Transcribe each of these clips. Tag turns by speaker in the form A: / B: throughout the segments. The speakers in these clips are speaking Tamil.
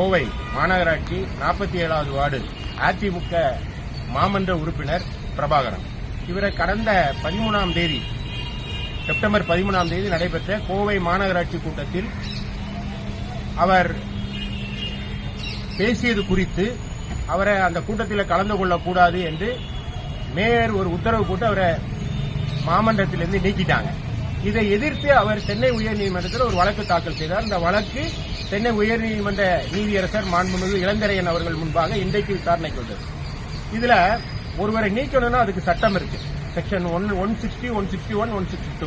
A: கோவை மாநகராட்சி நாற்பத்தி ஏழாவது வார்டு அதிமுக மாமன்ற உறுப்பினர் பிரபாகரன். இவரை கடந்த பதிமூணாம் தேதி செப்டம்பர் பதிமூணாம் தேதி நடைபெற்ற கோவை மாநகராட்சி கூட்டத்தில் அவர் பேசியது குறித்து அவரை அந்த கூட்டத்தில் கலந்து கொள்ளக்கூடாது என்று மேயர் ஒரு உத்தரவு போட்டு அவரை மாமன்றத்திலிருந்து நீக்கிட்டாங்க. இதை எதிர்த்து அவர் சென்னை உயர்நீதிமன்றத்தில் ஒரு வழக்கு தாக்கல் செய்தார். இந்த வழக்கு சென்னை உயர்நீதிமன்ற நீதியரசர் மாண்புமிகு இளந்தரையன் அவர்கள் முன்பாக இன்றைக்கு விசாரணைக்கு வந்தது. இதுல ஒருவரை நீக்கணும்னா அதுக்கு சட்டம் இருக்கு. Section one one sixty one sixty one one sixty two.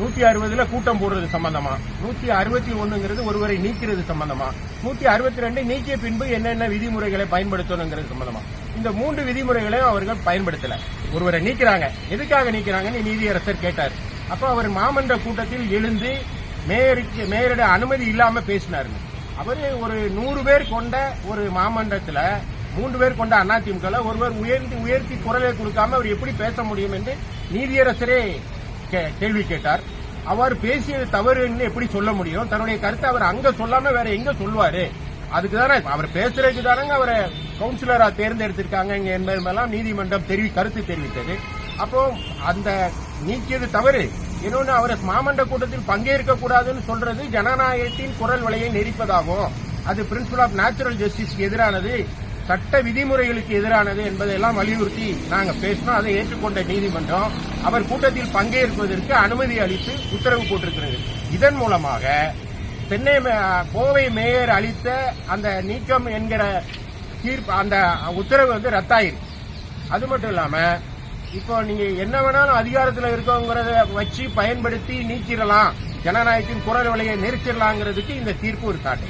A: நூத்தி அறுபதுல கூட்டம் போடுறது சம்பந்தமா? நூத்தி அறுபத்தி ஒண்ணுங்கிறது ஒருவரை நீக்கிறது சம்பந்தமா? நூத்தி அறுபத்தி ரெண்டு நீக்கிய பின்பு என்னென்ன விதிமுறைகளை பயன்படுத்தணுங்கிறது சம்பந்தமா? இந்த மூன்று விதிமுறைகளையும் அவர்கள் பயன்படுத்தல. ஒருவரை நீக்கிறாங்க. எதுக்காக நீக்கிறாங்கன்னு நீதியரசர் கேட்டார். அப்ப அவர் மாமன்ற கூட்டத்தில் எழுந்து மேயருக்கு மேயரிட அனுமதி இல்லாம பேசினாருங்க. அவர் ஒரு நூறு பேர் கொண்ட ஒரு மாமன்றத்தில் மூன்று பேர் கொண்ட அதிமுக ஒருவர் உயர்ந்து உயர்த்தி குரலை கொடுக்காம அவர் எப்படி பேச முடியும் என்று நீதியரசரே கே- கேள்வி கேட்டார். அவர் பேசியது தவறுன்னு எப்படி சொல்ல முடியும்? தன்னுடைய கருத்தை அவர் அங்க சொல்லாம வேற எங்க சொல்லுவாரு? அதுக்கு தானே அவர் பேசுறதுக்கு தானங்க அவரை கவுன்சிலரா தேர்ந்தெடுத்திருக்காங்க என்பதெல்லாம் நீதிமன்றம் தெரிவி கருத்து தெரிவித்தது. அப்போ அந்த நீக்கியது தவறு. இன்னொன்னு அவர் மாமன்ற கூட்டத்தில் பங்கேற்க கூடாதுன்னு சொல்றது ஜனநாயகத்தின் குரல் வலையை நெரிப்பதாகும். அது பிரின்சிபல் ஆஃப் நேச்சுரல் ஜஸ்டிஸ்க்கு எதிரானது சட்ட விதிமுறைகளுக்கு எதிரானது என்பதையெல்லாம் வலியுறுத்தி நாங்கள் பேசினோம். அதை ஏற்றுக்கொண்ட நீதிமன்றம் அவர் கூட்டத்தில் பங்கேற்பதற்கு அனுமதி அளித்து உத்தரவு போட்டிருக்கிறது. இதன் மூலமாக சென்னை மே- கோவை மேயர் அளித்த அந்த நீக்கம் என்கிற தீர்ப்பு அந்த உத்தரவு வந்து ரத்தாயிருக்கு. அது மட்டும் இல்லாமல் இப்போ நீங்க என்ன வேணாலும் அதிகாரத்தில் இருக்கவங்கிறத வச்சு பயன்படுத்தி நீக்கிடலாம். ஜனநாயகத்தின் குரல் விலையை நிறுத்திடலாங்கிறதுக்கு இந்த தீர்ப்பு ஒரு காட்டு